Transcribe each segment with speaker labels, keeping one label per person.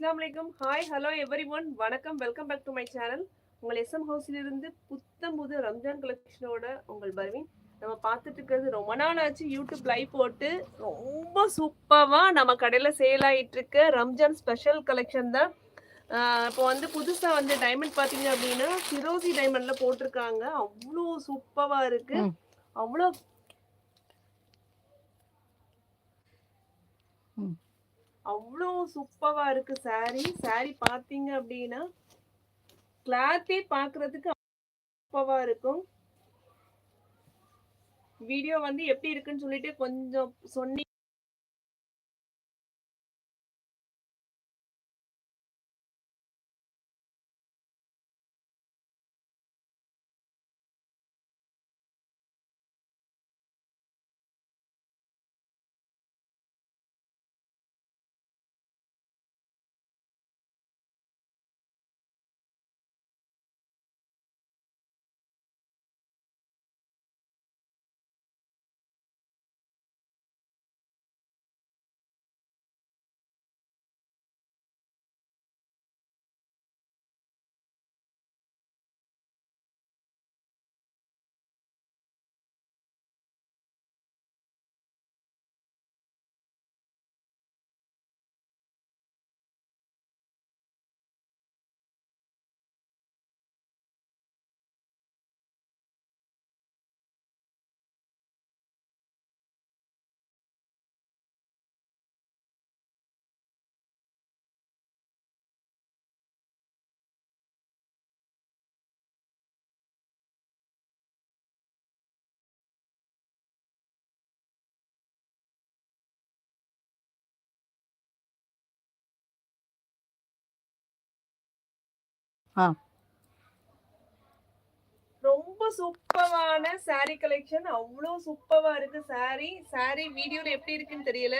Speaker 1: அஸ்ஸலாமு அலைக்கும் hi hello everyone வணக்கம். Welcome back to my channel உங்கள் எஸ்எம் ஹவுஸிலிருந்து புத்தம் புது ரம்ஜான் கலெக்ஷனோட உங்கள் பர்வீன். நம்ம பார்த்துட்டு இருக்கிறது ரொம்ப நாள் ஆச்சு. யூடியூப் லைவ் போட்டு ரொம்ப சூப்பராக நம்ம கடையில் சேல் ஆகிட்டு இருக்க ரம்ஜான் ஸ்பெஷல் கலெக்ஷன் தான். இப்போ வந்து புதுசாக வந்து டைமண்ட் பார்த்தீங்க அப்படின்னா சிரோசி டைமண்டில் போட்டிருக்காங்க. அவ்வளோ சூப்பராக இருக்கு.
Speaker 2: ம்.
Speaker 1: அவ்வளோ. அவ்வளோ சூப்பராக இருக்கு சாரி சாரி பார்த்தீங்க அப்படின்னா கிளாத்தே பார்க்கறதுக்கு சூப்பராக இருக்கும். வீடியோ வந்து எப்படி இருக்குன்னு சொல்லிட்டு கொஞ்சம் சொன்னி ரொம்ப சூப்பரான சாரி கலெக்ஷன் அவ்வளோ சூப்பரா இருக்கு சாரி சாரி வீடியோல எப்படி இருக்குன்னு தெரியல.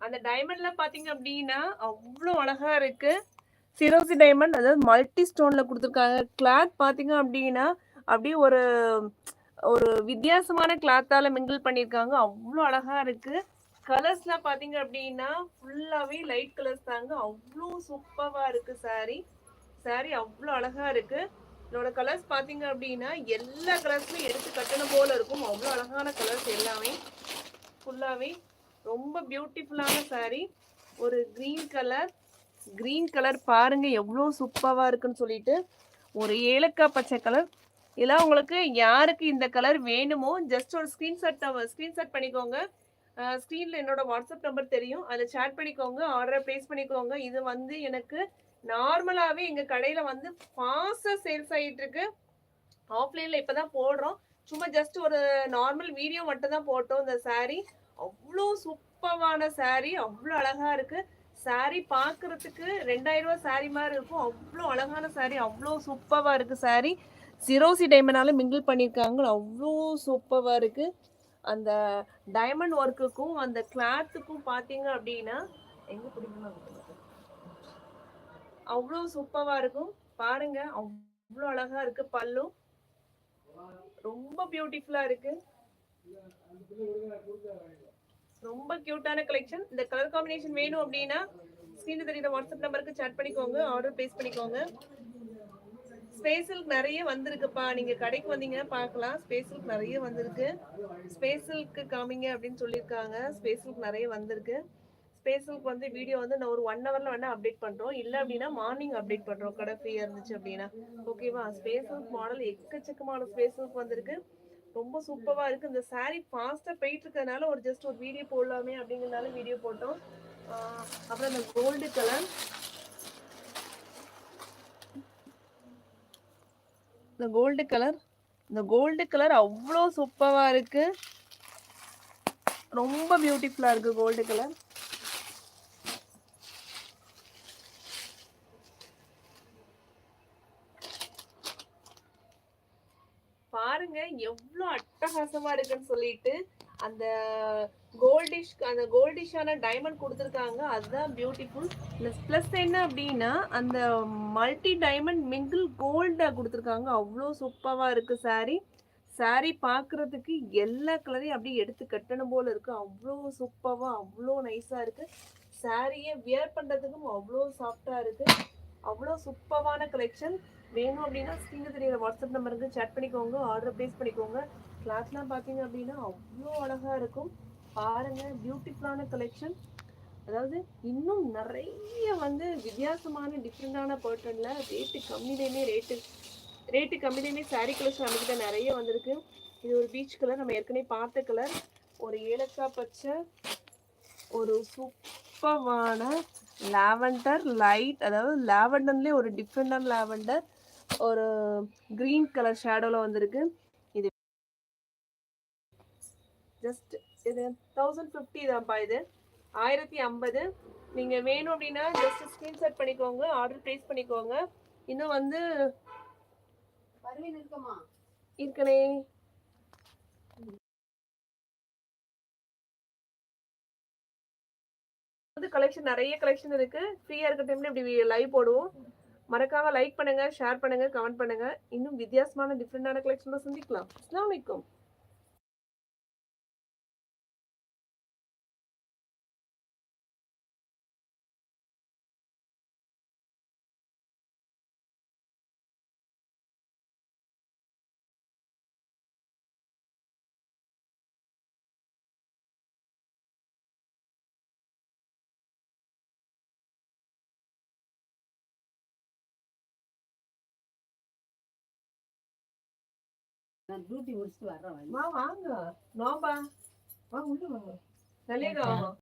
Speaker 1: அந்த டைமண்ட்ல பாத்தீங்க அப்படின்னா அவ்வளோ அழகா இருக்கு. சிரோசி டைமண்ட் அதாவது மல்டி ஸ்டோன்ல கொடுத்துருக்காங்க. கிளாத் பாத்தீங்க அப்படின்னா அப்படியே ஒரு ஒரு வித்தியாசமான கிளாத்தால மிங்கிள் பண்ணியிருக்காங்க. அவ்வளோ அழகா இருக்கு. கலர்ஸ்லாம் பாத்தீங்க அப்படின்னா ஃபுல்லாவே லைட் கலர்ஸ் தாங்க. அவ்வளோ சூப்பரா இருக்கு saree. Saree அவ்வளோ அழகா இருக்கு. இதோட கலர்ஸ் பாத்தீங்க அப்படின்னா எல்லா கலர்ஸும் எடுத்து கட்டணும் போல இருக்கும். அவ்வளோ அழகான கலர்ஸ் எல்லாமே. ஃபுல்லாவே ரொம்ப பியூட்டிஃபுல்லான saree. ஒரு கிரீன் கலர் கிரீன் கலர் பாருங்க எவ்வளோ சூப்பராக இருக்குன்னு சொல்லிட்டு. ஒரு ஏலக்காய் பச்சை கலர் இதெல்லாம் உங்களுக்கு யாருக்கு இந்த கலர் வேணுமோ ஜஸ்ட் ஒரு ஸ்க்ரீன்ஷாட் ஸ்க்ரீன்ஷாட் பண்ணிக்கோங்க. ஸ்க்ரீனில் என்னோட வாட்ஸ்அப் நம்பர் தெரியும். அதில் சேட் பண்ணிக்கோங்க ஆர்டரை ப்ளேஸ் பண்ணிக்கோங்க. இது வந்து எனக்கு நார்மலாகவே எங்கள் கடையில் வந்து ஃபாஸ்ட்டாக சேல்ஸ் ஆகிட்டு இருக்கு. ஆஃப்லைனில் இப்போ தான் போடுறோம். சும்மா ஜஸ்ட் ஒரு நார்மல் வீடியோ மட்டும் தான் போட்டோம் இந்த சாரீ அவ்வளோ சூப்பரான சாரீ அவ்வளோ அழகாக இருக்குது சாரீ பார்க்கறதுக்கு ரெண்டாயிரம் ரூபாய் மாதிரி இருக்கும். அவ்வளோ அழகான சாரீ அவ்வளோ சூப்பராக இருக்குது சாரீ சிரோசி டைமனால மிங்கிள் பண்ணியிருக்காங்க அவ்வளோ சூப்பராக இருக்குது அந்த டைமண்ட் ஒர்க்குக்கும் அந்த கிளாத்துக்கும் பார்த்தீங்க அப்படின்னா எங்க பிடிக்கணும் அவ்வளோ சூப்பராக இருக்கும். பாருங்க அவ்வளோ அழகா இருக்கு. பல்லும் ரொம்ப பியூட்டிஃபுல்லா இருக்கு. ரொம்ப கியூட்டான கலெக்ஷன் இந்த கலர் காம்பினேஷன் வேணும் அப்படின்னா ஸ்க்ரீனில் தெரியுற வாட்ஸ்அப் நம்பருக்கு சேட் பண்ணிக்கோங்க. ஆர்டர் பிளேஸ் பண்ணிக்கோங்க. ஸ்பேசில்க் நிறைய வந்திருக்குப்பா. நீங்க கடைக்கு வந்தீங்கன்னா பார்க்கலாம். ஸ்பேசில்க் நிறைய வந்திருக்கு. ஸ்பேசில்க்கு காமிங்க அப்படின்னு சொல்லியிருக்காங்க. ஸ்பேசில்க் நிறைய வந்திருக்கு. ஸ்பேசில்க் வந்து வீடியோ வந்து நான் ஒரு ஒன் ஹவர்ல வேணா அப்டேட் பண்றோம். இல்லை அப்படின்னா மார்னிங் அப்டேட் பண்றோம். கடை ஃப்ரீயா இருந்துச்சு அப்படின்னா. ஓகேவா ஸ்பேசில்க் மாடல் எக்கச்சக்கமான ஸ்பேசில்க் வந்திருக்கு. ரொம்ப சூப்பரா இருக்கு. இந்த சாரீ ஃபாஸ்டா போயிட்டு இருக்கிறதுனால ஒரு ஜஸ்ட் ஒரு வீடியோ போடலாமே அப்படிங்கறதுனால வீடியோ போட்டோம். அப்புறம் இந்த கோல்டு கலர் இந்த கோல்டு கலர் இந்த கோல்டு கலர் அவ்வளோ சூப்பராக இருக்கு. ரொம்ப பியூட்டிஃபுல்லாக இருக்கு கோல்டு கலர் பாருங்க எவ்வளோ அட்டகாசமா இருக்குன்னு சொல்லிட்டு அந்த கோல்டிஷ் அந்த கோல்டிஷான டைமண்ட் கொடுத்துருக்காங்க. அதுதான் பியூட்டிஃபுல் ப்ளஸ் ப்ளஸ் என்ன அப்படின்னா அந்த மல்டி டைமண்ட் மிங்கிள் கோல்டாக கொடுத்துருக்காங்க. அவ்வளோ சூப்பராக இருக்குது saree. Saree பார்க்குறதுக்கு எல்லா கலரையும் அப்படியே எடுத்து கட்டணும் போல் இருக்குது அவ்வளோ சூப்பராக அவ்வளோ நைஸாக இருக்குது சாரியை வியர் பண்ணுறதுக்கும் அவ்வளோ சாஃப்டாக இருக்குது அவ்வளோ சூப்பரான கலெக்ஷன் வேணும் அப்படின்னா ஸ்க்ரீனில் தெரியுற வாட்ஸ்அப் நம்பருக்கு சேட் பண்ணிக்கோங்க. ஆர்டர் ப்ளேஸ் பண்ணிக்கோங்க. கிளாத்லாம் பார்த்தீங்க அப்படின்னா அவ்வளோ அழகாக இருக்கும். பாருங்கள் பியூட்டிஃபுல்லான கலெக்ஷன் அதாவது இன்னும் நிறைய வந்து வித்தியாசமான டிஃப்ரெண்டான பேட்டர்னில் ரேட்டு கம்மியிலேயுமே ரேட்டு ரேட்டு கம்மியிலேயுமே சாரீ கலெக்ஷன் நம்மக்கிட்ட நிறைய வந்திருக்கு. இது ஒரு பீச் கலர் நம்ம ஏற்கனவே பார்த்த கலர் ஒரு ஏலக்காய் பச்சை ஒரு சூப்பமான லாவெண்டர் லைட் அதாவது லாவெண்டர்லேயே ஒரு டிஃப்ரெண்டான லாவெண்டர் ஒரு க்ரீன் கலர் ஷேடோவில் வந்திருக்கு இது ஜஸ்ட் இது தௌசண்ட் ஃபிஃப்டி தான்ப்பா இது. ஆயிரத்தி ஐம்பது. நீங்கள் வேணும் அப்படின்னா ஜஸ்ட் ஸ்க்ரீன்ஷாட் பண்ணிக்கோங்க ஆர்டர் ப்ளேஸ் பண்ணிக்கோங்க. இன்னும் வந்து
Speaker 2: இருக்குமா?
Speaker 1: இருக்கனே. வந்து கலெக்ஷன் நிறைய கலெக்ஷன் இருக்கு. ஃப்ரீயா இருக்க டைம்ல இப்படி லைவ் போடுவோம். மறக்காம லைக் பண்ணுங்க ஷேர் பண்ணுங்க கமெண்ட் பண்ணுங்க. இன்னும் வித்தியாசமான டிஃப்ரெண்டான கலெக்ஷன்ல சந்திக்கலாம். அஸ்ஸலாமு அலைக்கும்.
Speaker 2: நான் டியூட்டி முடிச்சுட்டு வர்றேன்
Speaker 1: வாங்க. நோம்பா. வா உள்ள வாங்க. நல்லேங்க